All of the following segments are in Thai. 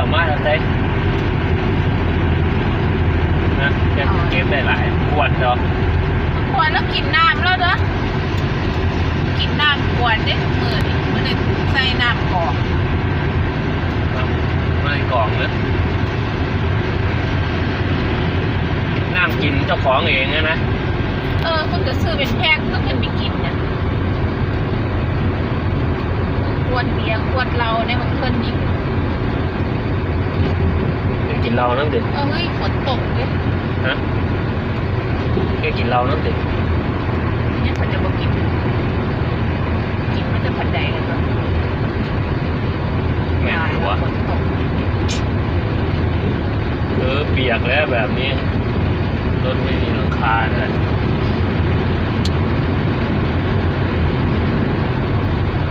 เอามาแล้วได้นะแกเก็บได้หลายขวดเนาะควรแล้วกินน้ำแล้วเด้อกินน้ำควรได้ทุกมือนี่มันเลยใส่น้ำกรอกไม่กล่องเลยน้ำกินเจ้าของเองนะนะ เออคุณจะซื้อเป็นแพ็คก็ขึ้นไปกินเนี่ยขวดเบียร์ขวดเหล้าในของเพิ่นนี่ แกกินเหล้าน้ำเด็ดเออเฮ้ยฝนตกเลยฮะแกกินเหล้าน้ำเด็ดเนี่ยเขาจะมากิน กินมันจะผัดใดกันแบบแม่นหัวฝนตกเออเปียกแล้วแบบนี้รถไม่มีหลังคาเลย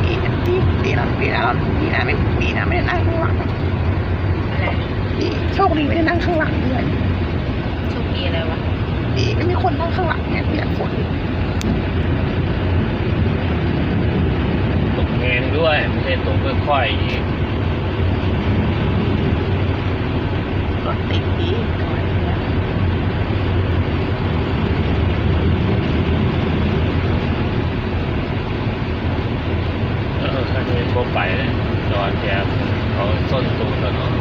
ดีนะดีดีนะดีนะดีนะไม่ดีนะไม่ได้นั่ง โชคดีไม่ได้นั่งข้างหลังด้วยโชคดีอะไรวะดีไม่มีคนนั่งข้างหลังเนี่ยเปียกฝนตกแงงด้วยไม่ใช่ตกค่อยๆอย่างนี้รถติดดีเออคันนี้พวไปเลยจอดแกเขาส้นตูนแล้วเนาะ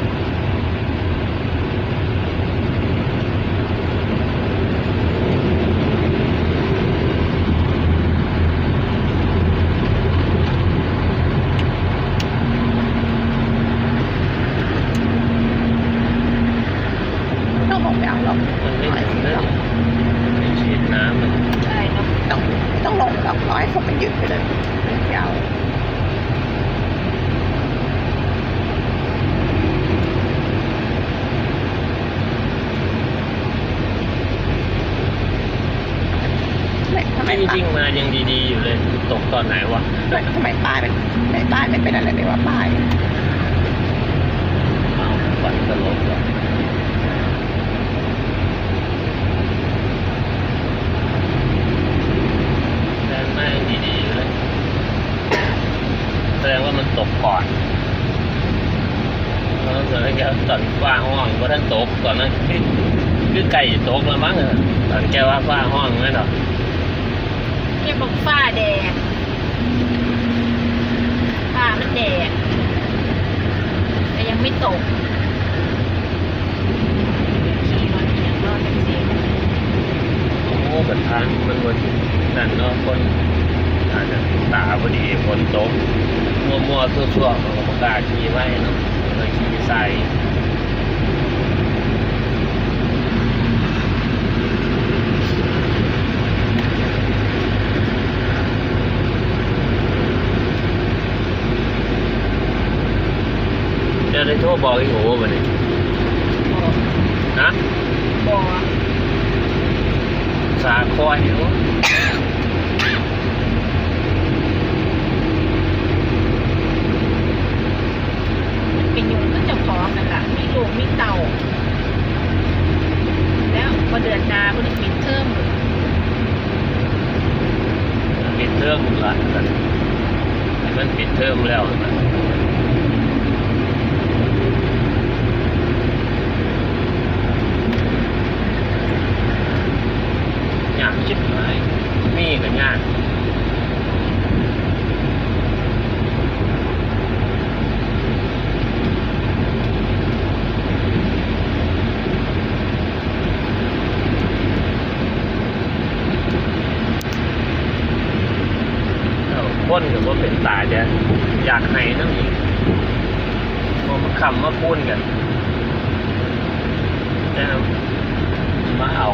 ต้องลงไปเอาหรอก มันไม่ถึงนั่นไม่ฉีดน้ำมัน อะไรเนาะ ต้องต้องลงหรอกร้อยผมมันหยุด ไปเลยยาวไม่ทำไมไม่ป้าวิ่งมายังดีๆอยู่เลย ตกตอนไหนวะทำไมป้ายเป็นในป้ายไม่เป็นอะไรเลยว่าป้ายเอาฝันตลกว่ะแรงมากดีๆอยู่เลย แสดงว่ามัน ตกก่อนแล้วเสร็จแล้วแกตอนฟ้าห้องว่าท่านตกตอนนั้นคือคือไก่ตกแล้วมั้งเออตอนแกว่าฟ้าห้องนั่นหรอเรียกบอกฟ้าแดงฟ้ามันแดงแต่ยังไม่ตกขี่รถอย่างรอดแท็กซี่โอ้บัดทางมันบนนั่นเนาะคนอาจจะตาพอดีฝนตก มัวๆทั่วๆมันก็ประกล้าศขี่ไว้เนาะเลยขี่ใส่เดี๋ยวได้โทรบอกอีกโอ้บัดนี้บอกนะบอกสาคอยอยู่เป็นยุงก็เจะของนั่นแหละมีลูกมีเต่า แล้วพอเดือนหนาคนนี้ปิดเทอม ปิด เทอมละกันมันปิดเทอมแล้วนะยากชิบหายมีกันยากเอา คนกับว่าเป็นตาจะอยากให้นั่นอีกพอมาคำมาพูนกันแต่มาเอา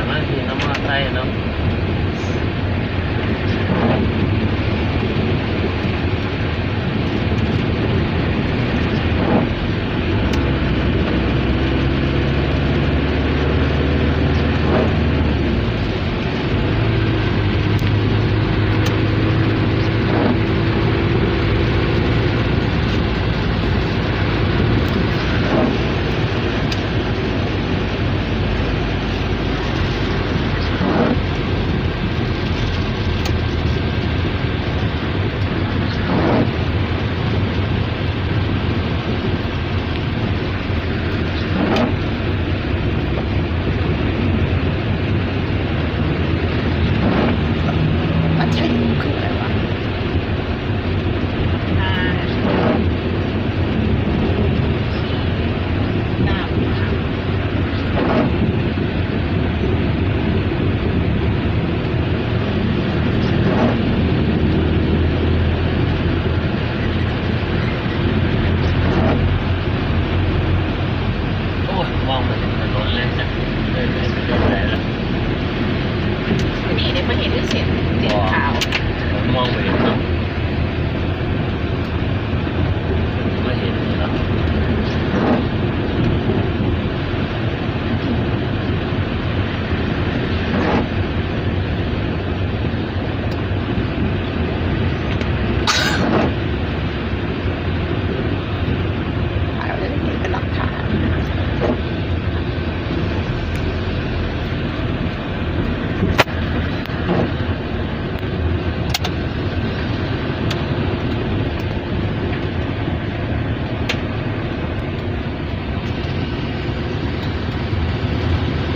naman. Dito mga tayo, no? มาเห็นเส้นเส้นขาว มองไปเห็นครับ